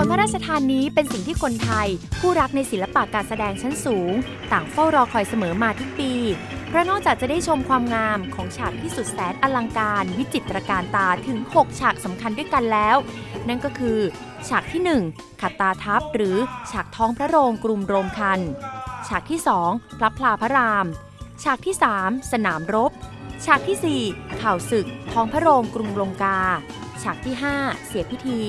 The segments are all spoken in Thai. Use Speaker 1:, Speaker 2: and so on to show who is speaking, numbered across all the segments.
Speaker 1: โขนพระราชทานนี้เป็นสิ่งที่คนไทย ผู้รักในศิลปะการแสดงชั้นสูง ต่างเฝ้ารอคอยเสมอมาทุกปี เพราะนอกจากจะได้ชมความงามของฉากที่สุดแสนอลังการ วิจิตรการตาถึง 6 ฉากสำคัญด้วยกันแล้ว นั่นก็คือ ฉากที่ 1ขัดตาทัพหรือฉากท้องพระโรงกรุมโรมคัน ฉากที่ 2 พระพลาพระราม ฉากที่ 3 สนามรบ ฉากที่ 4 ข่าวศึกท้องพระโรงกรุงลงกา ฉากที่ 5 เสียพิธี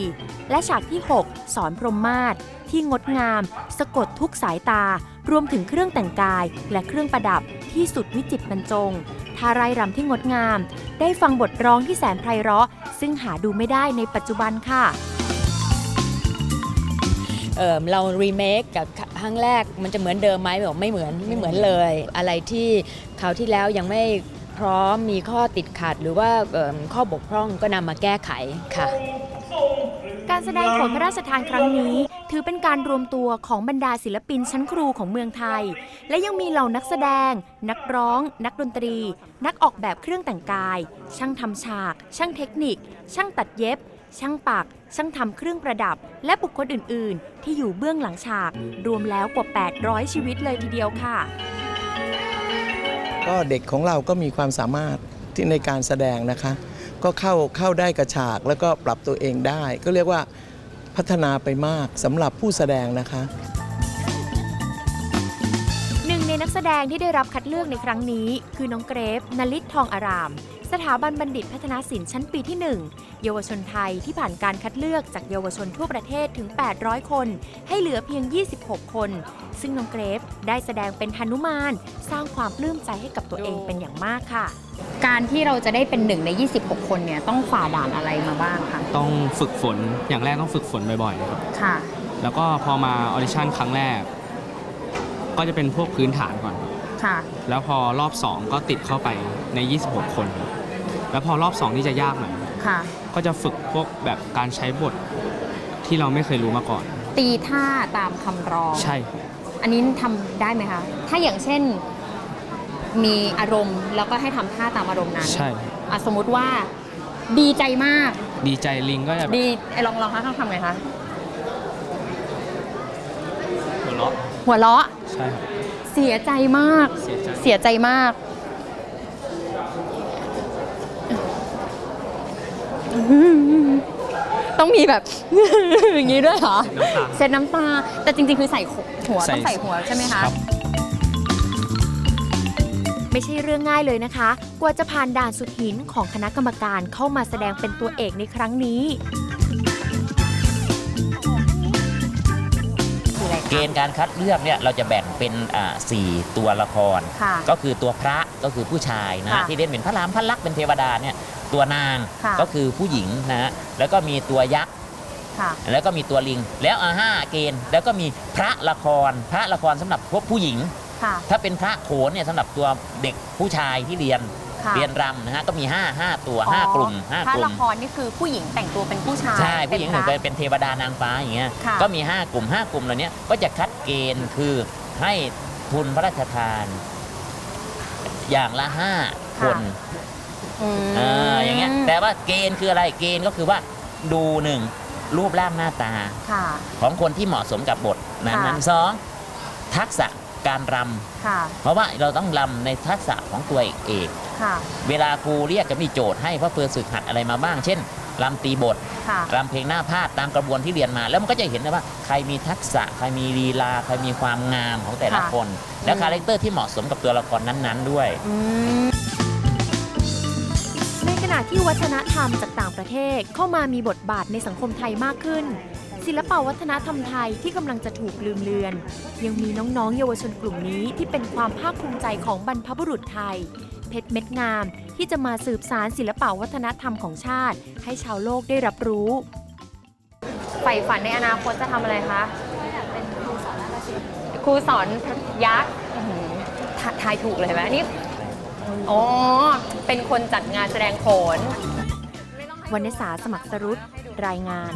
Speaker 1: และฉากที่ 6 สอนพรหมมาศที่งดงาม สะกดทุกสายตา รวมถึงเครื่องแต่งกายและเครื่องประดับที่สุดวิจิตรบรรจงท่าไรายรำที่งดงาม ได้ฟังบทร้องที่แสนไพเราะ ซึ่งหาดูไม่ได้ในปัจจุบันค่ะ
Speaker 2: เอ่อเรารีเมคกับ ครั้งแรกมันจะเหมือนเดิมไหมบอกไม่เหมือนไม่เหมือนเลย อะไรที่คราวที่แล้วยังไม่พร้อมมีข้อติดขัด หรือว่าข้อบกพร่องก็นำมาแก้ไขค่ะ
Speaker 1: การแสดงโขนพระราชทานครั้งนี้ ถือเป็นการรวมตัวของบรรดาศิลปินชั้นครูของเมืองไทย และยังมีเหล่านักแสดง นักร้อง นักดนตรี นักออกแบบเครื่องแต่งกาย ช่างทำฉาก ช่างเทคนิค ช่างตัดเย็บ ช่างปัก ช่างทำเครื่องประดับ และบุคคลอื่น ๆ ที่อยู่เบื้องหลังฉาก รวมแล้วกว่า 800 ชีวิตเลยทีเดียวค่ะ
Speaker 3: ก็เด็กของเราก็มีความสามารถที่ในการแสดงนะคะ ก็เข้าเข้าได้กระฉากแล้วก็ปรับตัวเองได้ ก็เรียกว่าพัฒนาไปมากสำหรับผู้แสดงนะคะ
Speaker 1: ในนักแสดงที่ได้รับคัดเลือกในครั้งนี้ คือน้องเกรฟนลิศทองอาราม สถาบันบัณฑิตพัฒนาศิลป์ชั้นปีที่ 1 เยาวชนไทยที่ผ่านการคัดเลือกจากเยาวชนทั่วประเทศถึง 800 คน ให้เหลือเพียง 26 คน ซึ่งน้องเกรฟได้แสดงเป็นหนุมาน สร้างความปลื้มใจให้กับตัวเองเป็นอย่างมากค่ะ
Speaker 4: การที่เราจะได้เป็นหนึ่งใน 26 คนเนี่ยต้องฝ่าด่านอะไรมาบ้างคะ
Speaker 5: ต้องฝึกฝนอย่างแรกต้องฝึกฝนบ่อยๆครับ
Speaker 4: ค่ะ
Speaker 5: แล้วก็พอมาออดิชั่นครั้งแรก ก็จะเป็นพวกพื้นฐานก่อน
Speaker 4: ค่ะ
Speaker 5: แล้วพอรอบ 2 ก็ติดเข้าไปใน 26 คน แล้วพอรอบ 2 นี่จะยากหน่อย
Speaker 4: ค่ะ
Speaker 5: ก็จะฝึกพวกแบบการใช้บทที่เราไม่เคยรู้มาก่อน
Speaker 4: ตีท่าตามคำร้อง
Speaker 5: ใช่
Speaker 4: อันนี้ทำได้ไหมคะ ถ้าอย่างเช่นมีอารมณ์แล้วก็ให้ทำท่าตามอารมณ์นั้น
Speaker 5: ใช่
Speaker 4: อะสมมุติว่าดีใจมาก
Speaker 5: ดีใจลิงก็จะแบบ
Speaker 4: ดีไอ้ลองลองคะต้องทำไงคะ
Speaker 5: หัว เราะ
Speaker 4: หัวเราะ
Speaker 5: ใช่ครับ
Speaker 4: เสียใจมาก
Speaker 5: เสียใจ
Speaker 4: เสียใจมาก ต้องมีแบบ อย่างนี้ด้วยเหรอ
Speaker 5: น้ำตา
Speaker 4: เซ็ตน้ำตา แต่จริง ๆ คือใส่หัว
Speaker 5: ใส่
Speaker 4: ต้องใส่หัวใช่ไหมคะ
Speaker 5: รับ
Speaker 1: ไม่ใช่เรื่องง่ายเลยนะคะ กว่าจะผ่านด่านสุดหินของคณะกรรมการเข้ามาแสดงเป็นตัวเอกในครั้งนี้
Speaker 4: คืออะไร
Speaker 6: เก
Speaker 4: คะ
Speaker 6: ณฑ์การคัดเลือกเนี่ยเราจะแบ่งเป็นอ่าสี่ตัวละคร
Speaker 4: ค่ะ
Speaker 6: ก็คือตัวพระก็คือผู้ชายนะ
Speaker 4: ค่ะ
Speaker 6: ที่เล่นเป็นพระรามพระลักษณ์เป็นเทวดาเนี่ยตัวนาง
Speaker 4: ค่ะ
Speaker 6: ก็คือผู้หญิงนะฮะแล้วก็มีตัวยักษ์
Speaker 4: ค่ะ
Speaker 6: แล้วก็มีตัวลิง แล้วอาห้าเกณฑ์ แล้วก็มีพระละคร พระละครสำหรับพวกผู้หญิง
Speaker 4: ค่ะ
Speaker 6: ถ้าเป็นพระโขนเนี่ยสำหรับตัวเด็กผู้ชายที่เรียน
Speaker 4: ค่ะ
Speaker 6: เรียนรำนะฮะก็มี 5 5 ตัว
Speaker 4: อ๋อ
Speaker 6: 5กลุ่ม5
Speaker 4: พระ
Speaker 6: กลุ่
Speaker 4: ละ
Speaker 6: ม
Speaker 4: ครนี่คือผู้หญิงแต่งตัวเป็นผู้ชาย
Speaker 6: ใช่ผู้หญิง
Speaker 4: เป็
Speaker 6: ถึ
Speaker 4: น
Speaker 6: ง
Speaker 4: พ
Speaker 6: จะ
Speaker 4: ระ
Speaker 6: เป็นเทวดานางฟ้าอย่างเงี้ย
Speaker 4: ค่ะ
Speaker 6: ก็มี 5 กลุ่ม 5 กลุ่มเหล่านี้ก็จะคัดเกณฑ์คือให้ทุนพระราชทาน อย่างละ 5 คน
Speaker 4: อืม
Speaker 6: เอออย่างเงี้ยแต่ว่าเกณฑ์คืออะไรเกณฑ์ก็คือว่าดูหนึ่งรูปร่างหน้าตา
Speaker 4: ค่ะ
Speaker 6: ของคนที่เหมาะสมกับบทนั้น
Speaker 4: ค่ะ
Speaker 6: นั้นสองทักษะการร
Speaker 4: ค่ะำ
Speaker 6: เพราะว่าเราต้องรำในทักษะของตัวเอก
Speaker 4: ค่ะ
Speaker 6: เวลาครูเรียกจะมีโจทย์ให้เพราะเพื่อฝึกหัดอะไรมาบ้าง เช่นรำตีบท
Speaker 4: ค่ะ
Speaker 6: รำเพลงหน้าพาดตามกระบวนที่เรียนมา แล้วมันก็จะเห็นได้ว่าใครมีทักษะ ใครมีลีลา ใครมีความงามของแต่ละ
Speaker 4: ค่ะ
Speaker 6: คน แล้ว
Speaker 4: อืม
Speaker 6: คาแรคเตอร์ที่เหมาะสมกับตัวละครนั้นๆ ด้วย
Speaker 4: อืม
Speaker 1: ในขณะที่วัฒนธรรมจากต่างประเทศเข้ามามีบทบาทในสังคมไทยมากขึ้น ศิลปวัฒนธรรมไทยที่กำลังจะถูกลืมเลือน ยังมีน้องๆ เยาวชนกลุ่มนี้ที่เป็นความภาคภูมิใจของบรรพบุรุษไทย เพชรเม็ดงาม ที่จะมาสืบสารศิลปวัฒนธรรมของชาติ ให้ชาวโลกได้รับรู้
Speaker 4: ใฝ่ฝันในอนาคตจะทำอะไรคะครูสอนยักษ์อื้อหือทาทายถูกเลยไหมนี่อ๋อ เป็นคนจัดงานแสดงโขน
Speaker 1: วรรณสาสมัครสรุตรายงาน